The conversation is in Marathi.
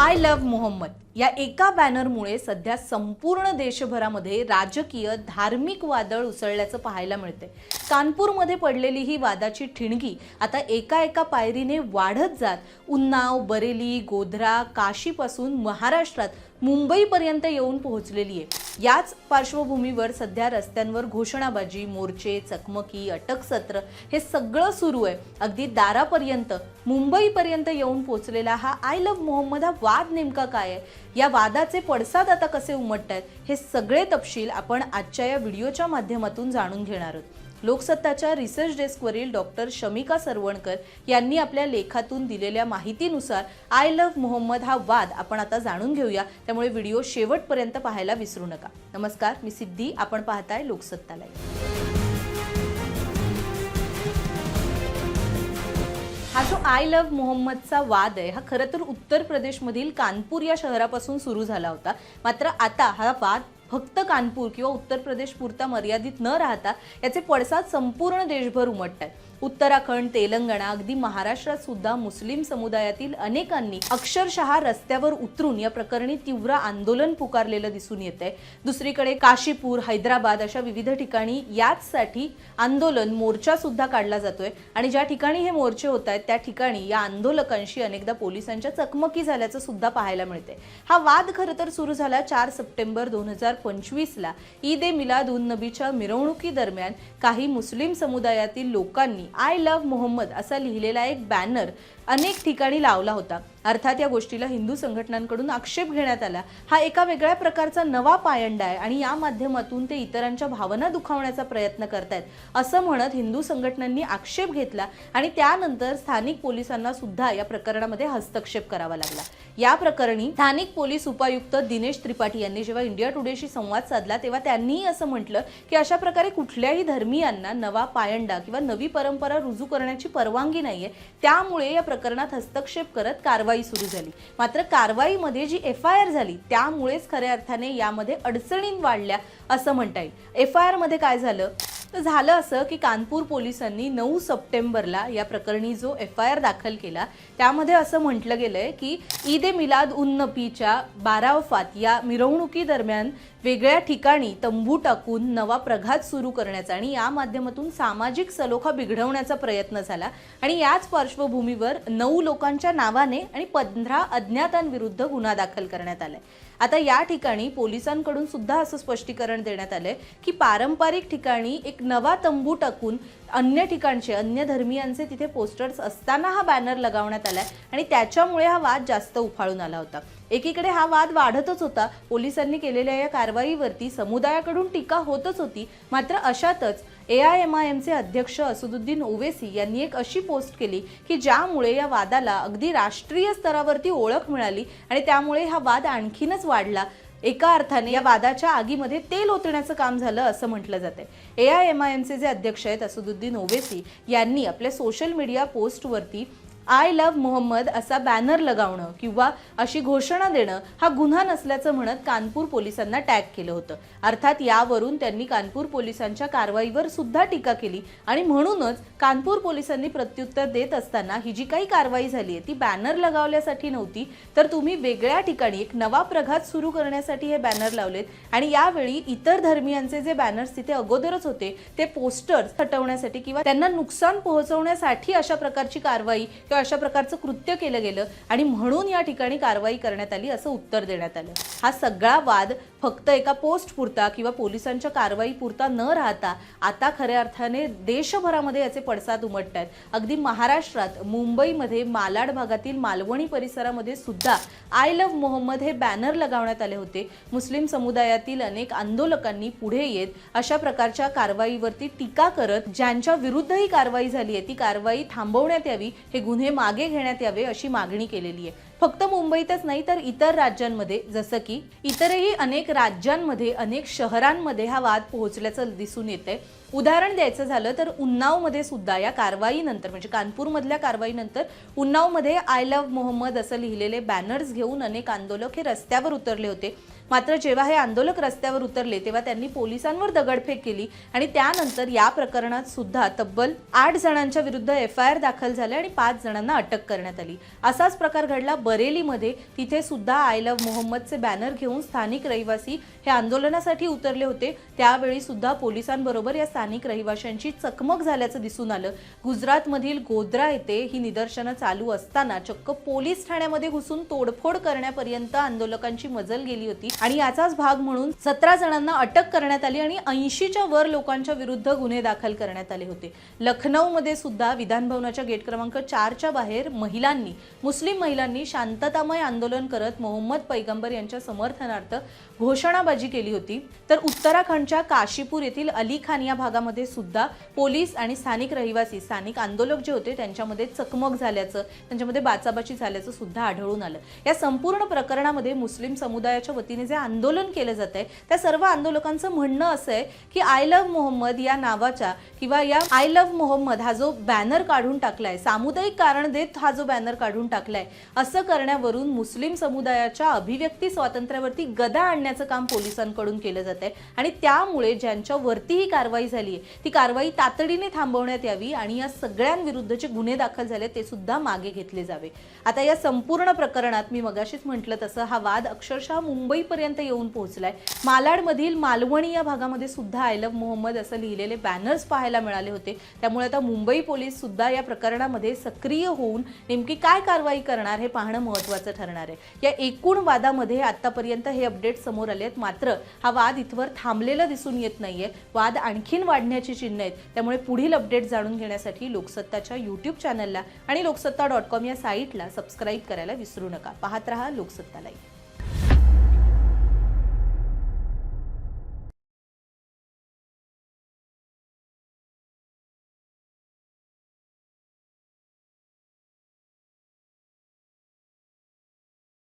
आय लव्ह मोहम्मद या एका बॅनरमुळे सध्या संपूर्ण देशभरामध्ये राजकीय धार्मिक वादळ उसळल्याचं पाहायला मिळते कानपूरमध्ये पडलेली ही वादाची ठिणगी आता एका एका पायरीने वाढत जात. उन्नाव बरेली गोधरा काशीपासून महाराष्ट्रात मुंबईपर्यंत येऊन पोहोचलेली आहे. याच पार्श्वभूमीवर सध्या रस्त्यांवर घोषणाबाजी मोर्चे चकमकी अटक सत्र हे सगळं सुरू आहे. अगदी दारापर्यंत मुंबईपर्यंत येऊन पोहोचलेला हा आय लव्ह मोहम्मद हा वाद नेमका काय आहे? या वादाचे पडसाद आता कसे उमटत आहेत हे सगळे तपशील आपण आजच्या या व्हिडिओच्या माध्यमातून जाणून घेणार आहोत. लोकसत्ताच्या रिसर्च डेस्कवरील डॉक्टर शमिका सरवणकर यांनी आपल्या लेखातून दिलेल्या माहितीनुसार आय लव्ह मोहम्मद हा वाद आपण आता जाणून घेऊया. त्यामुळे व्हिडिओ शेवटपर्यंत पाहायला विसरू नका. नमस्कार मी सिद्धी. आपण पाहताय लोकसत्ता लाईव्ह. हा जो आय लव्ह मोहम्मदचा वाद आहे हा खरं तर उत्तर प्रदेशमधील कानपूर या शहरापासून सुरू झाला होता. मात्र आता हा वाद फक्त कानपूर किंवा उत्तर प्रदेश पुरता मर्यादित न राहता याचे पडसाद संपूर्ण देशभर उमटत आहेत उत्तराखंड तेलंगणा अगदी महाराष्ट्रात सुद्धा मुस्लिम समुदायातील अनेकांनी अक्षरशः रस्त्यावर उतरून या प्रकरणी तीव्र आंदोलन पुकारलेलं दिसून येत आहे दुसरीकडे काशीपूर हैदराबाद अशा विविध ठिकाणी याचसाठी आंदोलन मोर्चा सुद्धा काढला जातोय. आणि ज्या ठिकाणी हे मोर्चे होत आहेत त्या ठिकाणी या आंदोलकांशी अनेकदा पोलिसांच्या चकमकी झाल्याचं सुद्धा पाहायला मिळते हा वाद खरं तर सुरू झाला चार सप्टेंबर दोन हजार पंचवीसला ईद ए मिलाद उन नबीच्या मिरवणुकीदरम्यान काही मुस्लिम समुदायातील लोकांनी आय लव्ह मोहम्मद असा लिहिलेला एक बॅनर अनेक ठिकाणी लावला होता. अर्थात या गोष्टीला हिंदू संघटनांकडून आक्षेप घेण्यात आला. हा एका वेगळ्या प्रकारचा नवा पायंडा आहे आणि या माध्यमातून ते इतरांच्या भावना दुखावण्याचा प्रयत्न करतायत असं म्हणत हिंदू संघटनांनी आक्षेप घेतला आणि त्यानंतर स्थानिक पोलिसांना सुद्धा या प्रकरणामध्ये हस्तक्षेप करावा लागला. या प्रकरणी स्थानिक पोलीस उपायुक्त दिनेश त्रिपाठी यांनी जेव्हा इंडिया टुडेशी संवाद साधला तेव्हा त्यांनीही असं म्हटलं की अशा प्रकारे कुठल्याही धर्मियांना नवा पायंडा किंवा नवी परंपरा रुजू करण्याची परवानगी नाहीये. त्यामुळे या प्रकरणात हस्तक्षेप करत कारवाई सुरू झाली. मात्र कारवाईमध्ये जी एफ आय आर झाली त्यामुळेच खऱ्या अर्थाने यामध्ये अडचणी वाढल्या असं म्हणता येईल. एफ आय आरमध्ये काय झालं? तर झालं असं की कानपूर पोलिसांनी नऊ सप्टेंबरला या प्रकरणी जो एफ आय आर दाखल केला त्यामध्ये असं म्हटलं गेलं आहे की ईद ए मिलाद उन नबीच्या बारावफात या मिरवणुकीदरम्यान वेगळ्या ठिकाणी तंबू टाकून नवा प्रघात सुरू करण्याचा आणि या माध्यमातून सामाजिक सलोखा बिघडवण्याचा प्रयत्न झाला. आणि याच पार्श्वभूमीवर नऊ लोकांच्या नावाने आणि पंधरा अज्ञातांविरुद्ध गुन्हा दाखल करण्यात आला आहे आता या ठिकाणी पोलिसांकडून सुद्धा असं स्पष्टीकरण देण्यात आलंय की पारंपरिक ठिकाणी एक नवा तंबू टाकून अन्य ठिकाणचे अन्य धर्मियांचे तिथे पोस्टर्स असताना हा बॅनर लगावण्यात आलाय आणि त्याच्यामुळे हा वाद जास्त उफाळून आला होता. एकीकडे हा वाद वाढतच होता. पोलिसांनी केलेल्या या कारवाईवरती समुदायाकडून टीका होतच होती. मात्र अशातच A I M I M अध्यक्ष असदुद्दीन ओवेसी यांनी एक अशी पोस्ट केली की ज्यामुळे या वादाला अगदी राष्ट्रीय स्तरावरती ओळख मिळाली आणि त्यामुळे हा वाद आणखीनच वाढला. एका अर्थाने या वादाच्या आगीमध्ये तेल ओतण्याचं काम झालं असं म्हटलं जाते A I M I M जे अध्यक्ष आहेत असदुद्दीन ओवेसी यांनी आपल्या सोशल मीडिया पोस्टवरती आय लव्ह मोहम्मद असा बॅनर लगावणं किंवा अशी घोषणा देणं हा गुन्हा नसल्याचं म्हणत कानपूर पोलिसांना टॅग केलं होतं. अर्थात यावरून त्यांनी कानपूर पोलिसांच्या कारवाईवर सुद्धा टीका केली आणि म्हणूनच कानपूर पोलिसांनी प्रत्युत्तर देत असताना ही जी काही कारवाई झाली आहे ती बॅनर लगावल्यासाठी नव्हती तर तुम्ही वेगळ्या ठिकाणी एक नवा प्रघात सुरू करण्यासाठी हे बॅनर लावलेत आणि यावेळी इतर धर्मियांचे जे बॅनर्स तिथे अगोदरच होते ते पोस्टर्स हटवण्यासाठी किंवा त्यांना नुकसान पोहोचवण्यासाठी अशा प्रकारची कारवाई किंवा अशा प्रकारचं कृत्य केलं गेलं आणि म्हणून या ठिकाणी कारवाई करण्यात आली असं उत्तर देण्यात आलं. हा सगळा वाद फक्त एका पोस्ट पुरता किंवा पोलिसांच्या कारवाई पुरता न राहता आता खऱ्या अर्थाने देशभरामध्ये याचे पडसाद उमटत आहेत अगदी महाराष्ट्रात मुंबईमध्ये मालाड भागातील मालवणी परिसरामध्ये सुद्धा आय लव्ह मोहम्मद हे बॅनर लगावण्यात आले होते. मुस्लिम समुदायातील अनेक आंदोलकांनी पुढे येत अशा प्रकारच्या कारवाईवरती टीका करत ज्यांच्या विरुद्ध ही कारवाई झाली आहे ती कारवाई थांबवण्यात यावी हे गुन्हे मागे घेण्यात यावे अशी मागणी केलेली आहे. फक्त मुंबईतच नाही तर इतर राज्यांमध्ये जसं की इतरही अनेक राज्यांमध्ये अनेक शहरांमध्ये हा वाद पोहोचल्याचं दिसून येतंय. उदाहरण द्यायचं झालं तर उन्नावमध्ये सुद्धा या कारवाईनंतर म्हणजे कानपूरमधल्या कारवाईनंतर उन्नावमध्ये आय लव्ह मोहम्मद असं लिहिलेले बॅनर्स घेऊन अनेक आंदोलक हे रस्त्यावर उतरले होते. मात्र जेव्हा हे आंदोलक रस्त्यावर उतरले तेव्हा त्यांनी पोलिसांवर दगडफेक केली आणि त्यानंतर या प्रकरणात सुद्धा तब्बल आठ जणांच्या विरुद्ध एफ आय आर दाखल झाले आणि पाच जणांना अटक करण्यात आली. असाच प्रकार घडला बरेलीमध्ये तिथे सुद्धा आय लव्ह मोहम्मदचे बॅनर घेऊन स्थानिक रहिवासी हे आंदोलनासाठी उतरले होते. त्यावेळी सुद्धा पोलिसांबरोबर या स्थानिक रहिवाशांची चकमक झाल्याचं दिसून आलं. गुजरातमधील गोद्रा येथे ही निदर्शनं चालू असताना चक्क पोलीस ठाण्यामध्ये घुसून तोडफोड करण्यापर्यंत आंदोलकांची मजल गेली होती आणि याचाच भाग म्हणून सतरा जणांना अटक करण्यात आली आणि ऐंशीच्या वर लोकांच्या विरुद्ध गुन्हे दाखल करण्यात आले होते. लखनौमध्ये सुद्धा विधान भवनाच्या गेट क्रमांक चारच्या बाहेर महिलांनी मुस्लिम महिलांनी शांततामय आंदोलन करत मोहम्मद पैगंबर यांच्या समर्थनार्थ घोषणाबाजी केली होती. तर उत्तराखंडच्या काशीपूर येथील अली खान या भागामध्ये सुद्धा पोलीस आणि स्थानिक रहिवासी स्थानिक आंदोलक जे होते त्यांच्यामध्ये चकमक झाल्याचं त्यांच्यामध्ये बाचाबाची झाल्याचं सुद्धा आढळून आलं. या संपूर्ण प्रकरणामध्ये मुस्लिम समुदायाच्या वतीने जे आंदोलन केलं जात आहे त्या सर्व आंदोलकांचं म्हणणं असं आहे की आय लव्ह मोहम्मद या नावाच्या किंवा या आय लव्ह मोहम्मद हा जो बॅनर काढून टाकलाय सामुदायिक कारण देत हा जो बॅनर काढून टाकलाय असं करण्यावरून मुस्लिम समुदायाच्या अभिव्यक्ती स्वातंत्र्यावरती गदा आणण्याचं काम पोलिसांकडून केलं जात आहे आणि त्यामुळे ज्यांच्यावरती ही कारवाई झाली आहे ती कारवाई तातडीने थांबवण्यात यावी आणि या सगळ्यांविरुद्धचे गुन्हे दाखल झाले ते सुद्धा मागे घेतले जावे. आता या संपूर्ण प्रकरणात मी मगाशीच म्हटलं तसं हा वाद अक्षरशः मुंबईपर्यंत येऊन पोहोचलाय. मालाडमधील मालवणी या भागामध्ये सुद्धा आय लव्ह मोहम्मद असं लिहिलेले बॅनर्स पाहायला मिळाले होते. त्यामुळे आता मुंबई पोलीस सुद्धा या प्रकरणामध्ये सक्रिय होऊन नेमकी काय कारवाई करणार हे पाहणं महत्त्वाचं ठरणार आहे. या एकूण वादामध्ये आतापर्यंत हे अपडेट समोर आले आहेत. मात्र हा वाद इथवर थांबलेला दिसून येत नाहीये. वाद आणखीन वाढण्याची चिन्ह आहेत. त्यामुळे पुढील अपडेट जाणून घेण्यासाठी लोकसत्ताच्या यूट्यूब चॅनलला आणि लोकसत्ता डॉट कॉम या साईटला सबस्क्राईब करायला विसरू नका. पाहत रहा लोकसत्ता लाईव्ह